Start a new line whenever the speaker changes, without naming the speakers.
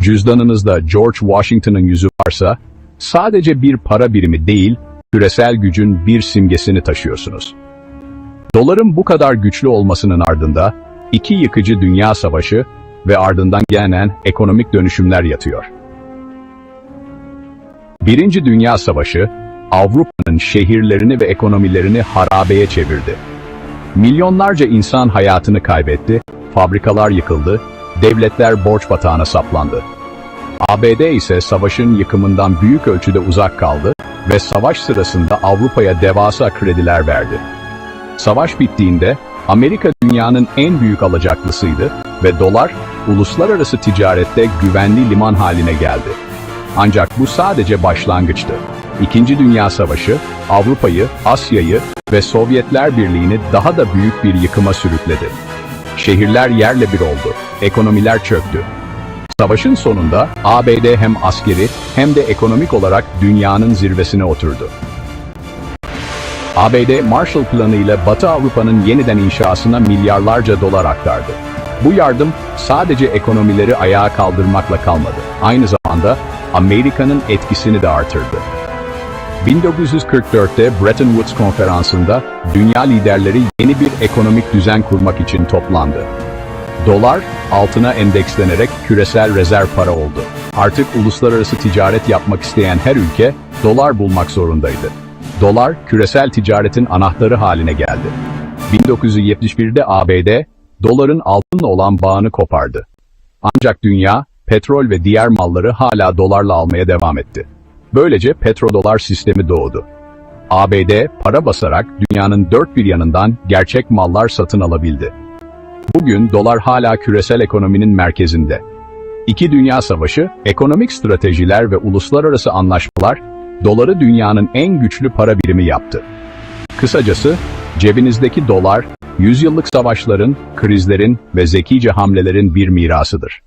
cüzdanınızda George Washington'ın yüzü varsa, sadece bir para birimi değil, küresel gücün bir simgesini taşıyorsunuz. Doların bu kadar güçlü olmasının ardında, iki yıkıcı dünya savaşı ve ardından gelen ekonomik dönüşümler yatıyor. Birinci Dünya Savaşı, Avrupa'nın şehirlerini ve ekonomilerini harabeye çevirdi. Milyonlarca insan hayatını kaybetti, fabrikalar yıkıldı, devletler borç batağına saplandı. ABD ise savaşın yıkımından büyük ölçüde uzak kaldı ve savaş sırasında Avrupa'ya devasa krediler verdi. Savaş bittiğinde Amerika dünyanın en büyük alacaklısıydı ve dolar uluslararası ticarette güvenli liman haline geldi. Ancak bu sadece başlangıçtı. İkinci Dünya Savaşı Avrupa'yı, Asya'yı ve Sovyetler Birliği'ni daha da büyük bir yıkıma sürükledi. Şehirler yerle bir oldu, ekonomiler çöktü. Savaşın sonunda ABD hem askeri hem de ekonomik olarak dünyanın zirvesine oturdu. ABD Marshall Planı ile Batı Avrupa'nın yeniden inşasına milyarlarca dolar aktardı. Bu yardım sadece ekonomileri ayağa kaldırmakla kalmadı. Aynı zamanda Amerika'nın etkisini de artırdı. 1944'te Bretton Woods konferansında dünya liderleri yeni bir ekonomik düzen kurmak için toplandı. Dolar, altına endekslenerek küresel rezerv para oldu. Artık uluslararası ticaret yapmak isteyen her ülke, dolar bulmak zorundaydı. Dolar, küresel ticaretin anahtarı haline geldi. 1971'de ABD, doların altınla olan bağını kopardı. Ancak dünya, petrol ve diğer malları hala dolarla almaya devam etti. Böylece petrodolar sistemi doğdu. ABD, para basarak dünyanın dört bir yanından gerçek mallar satın alabildi. Bugün dolar hala küresel ekonominin merkezinde. İki Dünya Savaşı, ekonomik stratejiler ve uluslararası anlaşmalar, doları dünyanın en güçlü para birimi yaptı. Kısacası, cebinizdeki dolar, yüzyıllık savaşların, krizlerin ve zekice hamlelerin bir mirasıdır.